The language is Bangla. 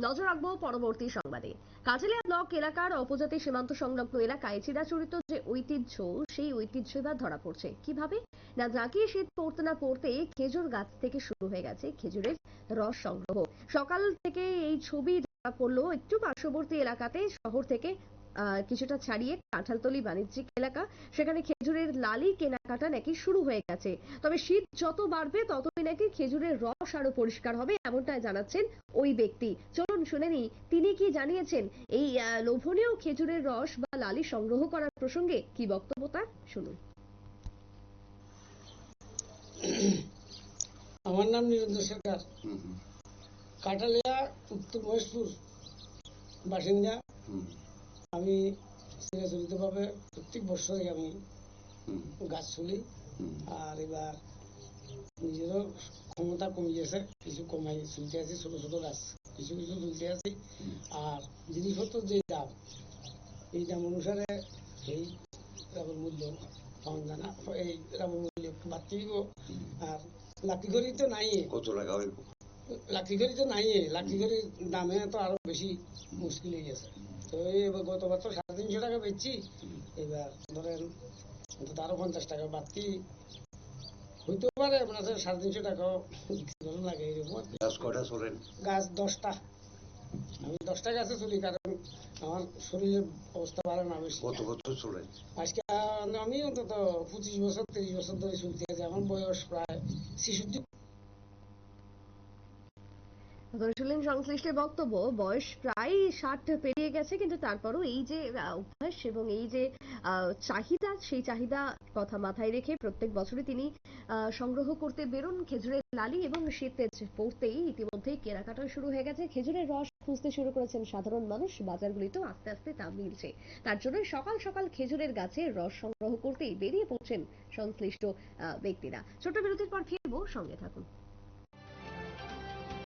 নজর রাখব পরবর্তী সংবাদে। কাজিলিয়া ব্লক এলাকার অপজাতি সীমান্ত সংলগ্ন এলাকায় চিরাচরিত যে ঐতিহ্য, সেই ঐতিহ্য এবার ধরা পড়ছে। কীভাবে? না জাঁকিয়ে শীত পড়তে না পড়তে খেজুর গাছ থেকে শুরু হয়ে গেছে খেজুরের রস সংগ্রহ। সকাল থেকে এই ছবি ধরা পড়ল একটু পার্শ্ববর্তী এলাকাতে, শহর থেকে কিছুটা ছাড়িয়ে কাঁঠালতলি বাণিজ্যিক এলাকা সেখানে খেজুরের লালি কেনাকাটা নাকি শুরু হয়ে গেছে। তবে শীত যত বাড়বে ততই নাকি খেজুরের রস আরও পরিষ্কার হবে এমনটাই জানাচ্ছেন ওই ব্যক্তি। চলুন শুনে নিই তিনি কি জানিয়েছেন? এই লোভনীয় খেজুরের রস বা লালি সংগ্রহ করার প্রসঙ্গে কি বক্তব্য তার? শুনুন। আমার নাম নিরঞ্জন সরকার। কাটালিয়া উত্তর মহেশপুর বাসিন্দা। আমি চিরাচরিতভাবে প্রত্যেক বছরে আমি গাছ তুলি। আর এবার নিজেরও ক্ষমতা কমে গেছে কিছু কমাই তুলতে আছি ছোট ছোট গাছ কিছু কিছু তুলতে আছি। আর জিনিসপত্র যে দাম এই দাম অনুসারে এই রাবণ মূল্য পাওয়া যায় না এই রাবণ মূল্য একটু বাড়তে দিব। আর লাকি ঘড়ি তো নাই কত টাকা হইব? লাকি ঘড়ি তো নাই লাকি ঘড়ির দামে তো আরও বেশি মুশকিল হয়ে গেছে। তো এই গত বছর সাড়ে তিনশো টাকা বেচছি। এবার ধরেন আরও পঞ্চাশ টাকা বাড়তি। হইতে পারে আপনাদের সাড়ে তিনশো ধরুন লাগে এরকম গাছ কয়টা চলেন গাছ দশটা। আমি দশটা গাছে চলি কারণ আমার শরীরের অবস্থা ভালো না বেশি। কত বছর চলেন আজকে আমি অন্তত পঁচিশ বছর তিরিশ বছর ধরে চলতে আছি। আমার বয়স প্রায় ছেষট্টি। আপনারা শুনলেন সংশ্লিষ্টের বক্তব্য, বয়স প্রায় ষাট পেরিয়ে গেছে, কিন্তু তারপরও এই যে অভ্যাস এবং এই যে চাহিদা, সেই চাহিদা কথা মাথায় রেখে প্রত্যেক বছরই তিনি সংগ্রহ করতে বেরোন খেজুরের লালি এবং শীতে পড়তেই ইতিমধ্যেই কেনাকাটা শুরু হয়ে গেছে। খেজুরের রস খুঁজতে শুরু করেছেন সাধারণ মানুষ বাজারগুলিতেও আস্তে আস্তে তা মিলছে। তার জন্য সকাল সকাল খেজুরের গাছের রস সংগ্রহ করতেই বেরিয়ে পড়ছেন সংশ্লিষ্ট ব্যক্তিরা। ছোট বিরতির পর ফিরবো, সঙ্গে থাকুন।